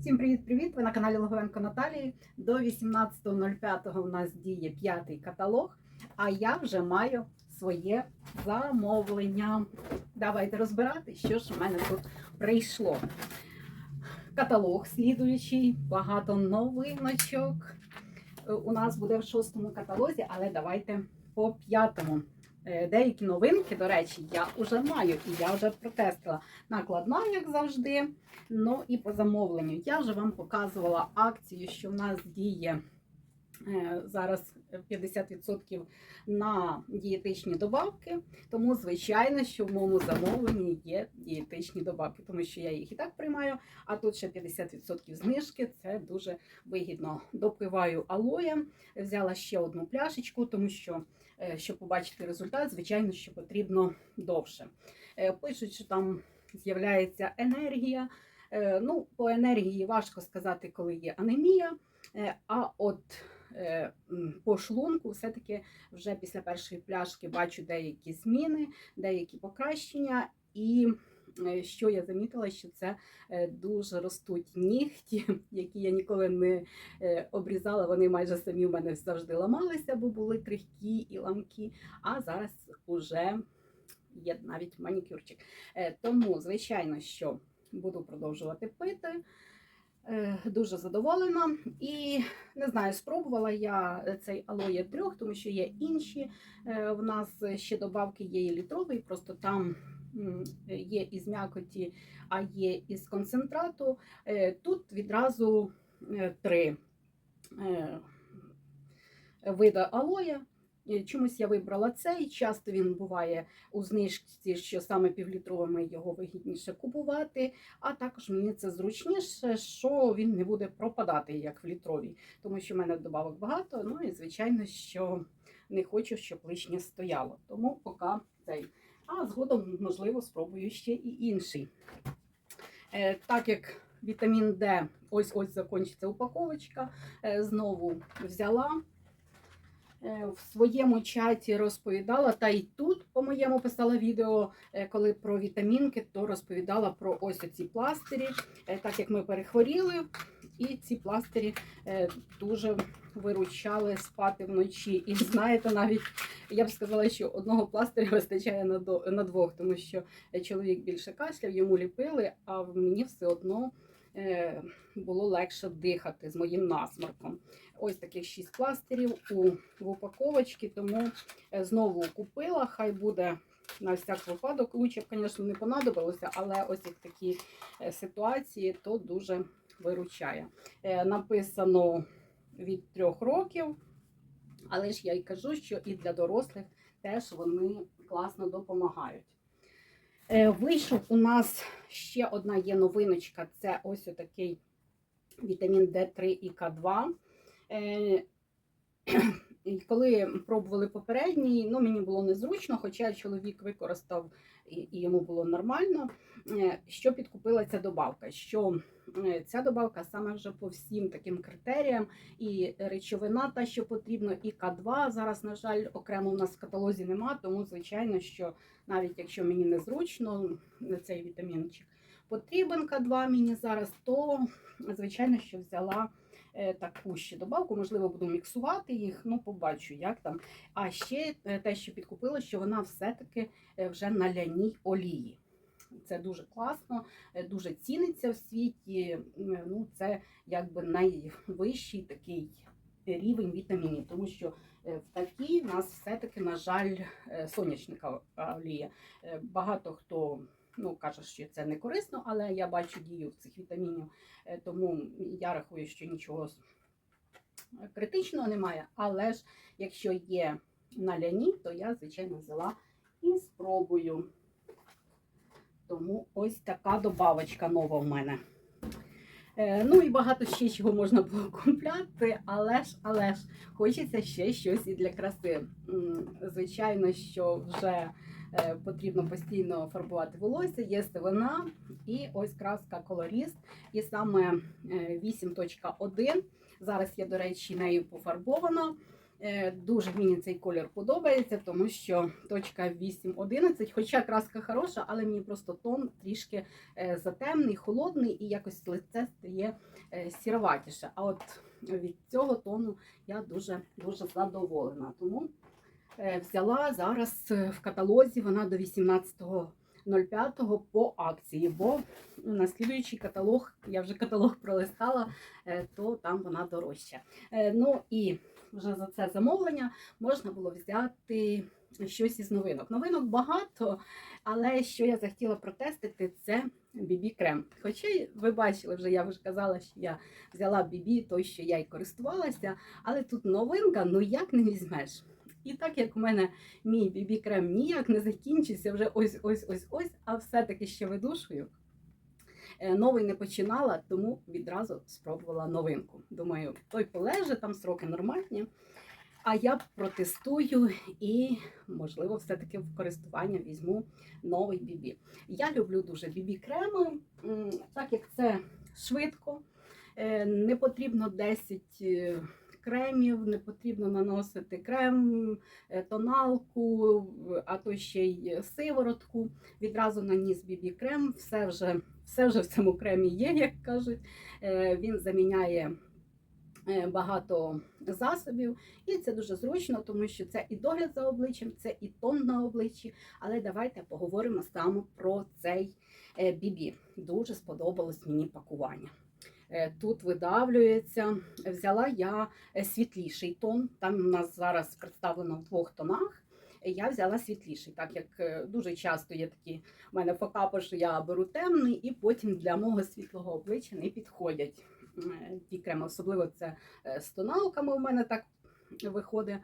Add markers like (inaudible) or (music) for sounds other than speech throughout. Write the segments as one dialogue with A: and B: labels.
A: Всім привіт-привіт! Ви на каналі Логовенко Наталії. До 18.05 у нас діє п'ятий каталог, а я вже маю своє замовлення. Давайте розбирати, що ж в мене тут прийшло. Каталог слідуючий, багато новиночок. Е, У нас буде в шостому каталозі, але давайте по п'ятому. Е, Деякі новинки, до речі, я вже маю і я вже протестила. Накладна, як завжди. Ну і по замовленню. Я вже вам показувала акцію, що в нас діє зараз 50% на дієтичні добавки. Тому, звичайно, що в моєму замовленні є дієтичні добавки, тому що я їх і так приймаю. А тут ще 50% знижки. Це дуже вигідно. Допиваю алоєм, взяла ще одну пляшечку, тому що. е, Щоб побачити результат, звичайно, що потрібно довше. Е, Пишуть, що там з'являється енергія. Е, Ну, по енергії важко сказати, коли є анемія. Е, А от е, по шлунку, все-таки вже після першої пляшки бачу деякі зміни, деякі покращення. І е, що я замітила, що це е, дуже ростуть нігті, (laughs) які я ніколи не е, обрізала. Вони майже самі в мене завжди ламалися, бо були крихкі і ламкі. А зараз уже є навіть манікюрчик. Е, Тому, звичайно, що буду продовжувати пити. Е, Дуже задоволена. І не знаю, спробувала я цей алоє трьох, тому що є інші. Е, В нас ще добавки є літровий, просто там є із м'якоті, а є із концентрату. Е, Тут відразу три вида алоя. Е, Чомусь я вибрала цей. Часто він буває у знижці, що саме півлітровими його вигідніше купувати. А також мені це зручніше, що він не буде пропадати як в літровій, тому що в мене добавок багато. Ну і звичайно, що не хочу, щоб лишнє стояло. Тому поки цей. А згодом, можливо, спробую ще і інший. Е, Так як вітамін Д, ось ось закінчиться упаковочка, е, знову взяла. Е, В своєму чаті розповідала, та й тут, по-моєму, писала відео, е, коли про вітамінки, то розповідала про ось оці пластирі, Е, так як ми перехворіли, і ці пластирі дуже виручали спати вночі. І знаєте, навіть я б сказала, що одного пластиря (laughs) вистачає на, двох, тому що чоловік більше кашляв, йому ліпили, а мені все одно було легше дихати з моїм насморком. Ось таких шість пластирів у в упаковочці, тому е, знову купила. Хай буде на всяк випадок. Лучше б, звісно, не понадобилося, але ось як такі е, ситуації, то дуже виручає. Е, Написано від трьох років, але ж я й кажу, що і для дорослих теж вони класно допомагають. Е, Вийшов у нас ще одна є новиночка. Це ось отакий вітамін D3 і К2. Коли пробували попередній, ну мені було незручно, хоча чоловік використав і, йому було нормально. Е, Що підкупила ця добавка? Що е, ця добавка саме вже по всім таким критеріям, і речовина, та що потрібно, і К2 зараз, на жаль, окремо в нас в каталозі нема, тому звичайно, що навіть якщо мені незручно на цей вітамінчик потрібен К2 мені зараз, то звичайно, що взяла таку ще добавку, можливо, буду міксувати їх, ну побачу, як там. А ще е, те, що підкупила, що вона все-таки е, вже на ляній олії. Це дуже класно, е, дуже ціниться в світі. Е, Ну, це якби найвищий такий рівень вітамінів, тому що е, в такій нас все-таки, на жаль, е, сонячника олія. Е, Багато хто ну, каже, що це не корисно, але я бачу дію цих вітамінів, е, тому я рахую, що нічого критичного немає. Але ж якщо є на ляні, то я, звичайно, взяла і спробую. Тому ось така добавочка нова в мене. Е, Ну і багато ще чого можна було купляти, але ж, але ж хочеться ще щось і для краси. Звичайно, що вже е, потрібно постійно фарбувати волосся, є сивина і ось краска колоріст. І саме е, 8.1. Зараз я, до речі, нею пофарбована. Е, Дуже мені цей колір подобається, тому що точка 8.11, хоча краска хороша, але мені просто тон трішки е, затемний, холодний і якось лице стає е, сіроватіше. А от від цього тону я дуже дуже задоволена. Тому е, взяла зараз е, в каталозі вона до 18.05 по акції, бо на слідуючий каталог, я вже каталог пролистала, е, то там вона дорожча. Е, Ну і вже за це замовлення можна було взяти щось із новинок. Новинок багато, але що я захотіла протестити, це бібі крем. Хоча ви бачили, вже я вже казала, що я взяла бібі, той, що я й користувалася, але тут новинка, ну як не візьмеш. І так як у мене мій бібі крем ніяк не закінчився, вже ось ось ось ось, а все-таки ще видушую. Е, Новий не починала, тому відразу спробувала новинку. Думаю, той полеже, там сроки нормальні. А я протестую і, можливо, все-таки в користування візьму новий бібі. Я люблю дуже бібі креми, так як це швидко, е, не потрібно 10 е, кремів, не потрібно наносити крем, е, тоналку, а то ще й сиворотку. Відразу наніс бібі крем, все вже, все вже в цьому кремі є, як кажуть. Е, Він заміняє е, багато засобів, і це дуже зручно, тому що це і догляд за обличчям, це і тон на обличчі. Але давайте поговоримо саме про цей бібі. Дуже сподобалось мені пакування. Е, Тут видавлюється. Взяла я е, світліший тон. Там у нас зараз представлено в двох тонах. Я взяла світліший, так як е, дуже часто є такі у мене факапи, що я беру темний, і потім для мого світлого обличчя не підходять ті креми. Особливо це з тоналками у мене так виходить.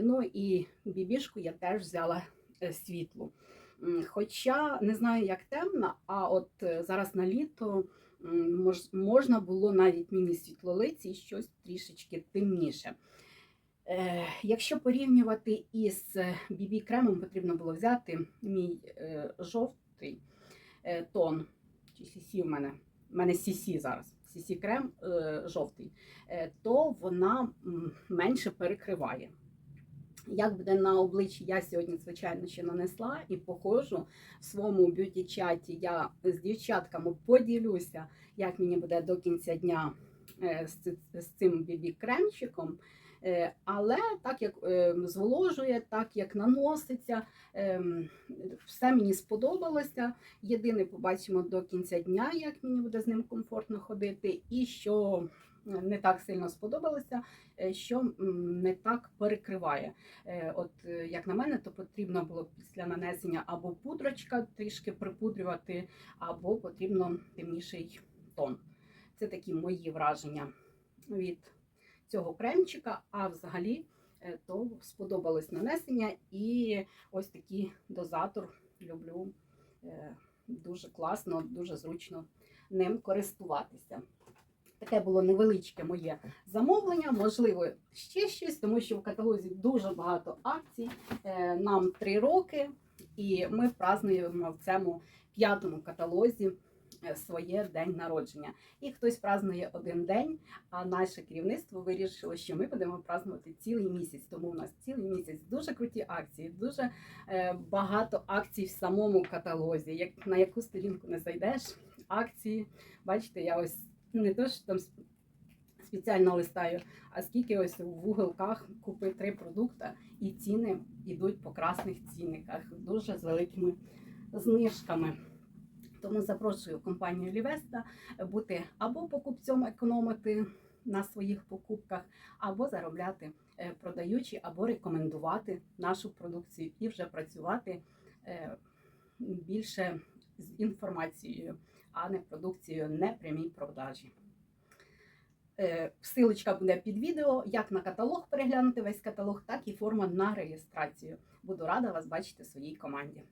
A: Ну і бібішку я теж взяла світлу. Хоча не знаю, як темна, а от зараз на літо можна було навіть міні світлолиці щось трішечки темніше. Е, якщо порівнювати із BB кремом, потрібно було взяти мій е, жовтий е, тон. Чи CC у мене? У мене CC зараз. CC крем е, жовтий, е, то вона менше перекриває. Як буде на обличчі, я сьогодні, звичайно, ще нанесла і походжу в своєму б'юті-чаті. Я з дівчатками поділюся, як мені буде до кінця дня е, з, цим бібі-кремчиком. Е, Але так як е, зволожує, так як наноситься, ем, все мені сподобалося. Єдине, побачимо до кінця дня, як мені буде з ним комфортно ходити, і що не так сильно сподобалося, е, що не так перекриває. Е, От е, як на мене, то потрібно було після нанесення або пудрочка трішки припудрювати, або потрібно темніший тон. Це такі мої враження від цього кремчика. А взагалі то сподобалось нанесення і ось такий дозатор люблю. Дуже класно, дуже зручно ним користуватися. Таке було невеличке моє замовлення, можливо, ще щось, тому що в каталозі дуже багато акцій. Е, Нам три роки, і ми празднуємо в цьому п'ятому каталозі е, своє день народження. І хтось празднує один день, а наше керівництво вирішило, що ми будемо празднувати цілий місяць. Тому у нас цілий місяць дуже круті акції, дуже е, багато акцій в самому каталозі. Як на яку сторінку не зайдеш, акції. Бачите, я ось не то, що там спеціально листаю, а скільки ось в уголках купи три продукти, і ціни йдуть по красних цінниках, дуже з великими знижками. Тому запрошую компанію Лівеста бути або покупцем економити на своїх покупках, або заробляти е, продаючи, або рекомендувати нашу продукцію і вже працювати е, більше з інформацією, а не продукцією не прямій продажі. Е, Силочка буде під відео, як на каталог переглянути весь каталог, так і форма на реєстрацію. Буду рада вас бачити в своїй команді.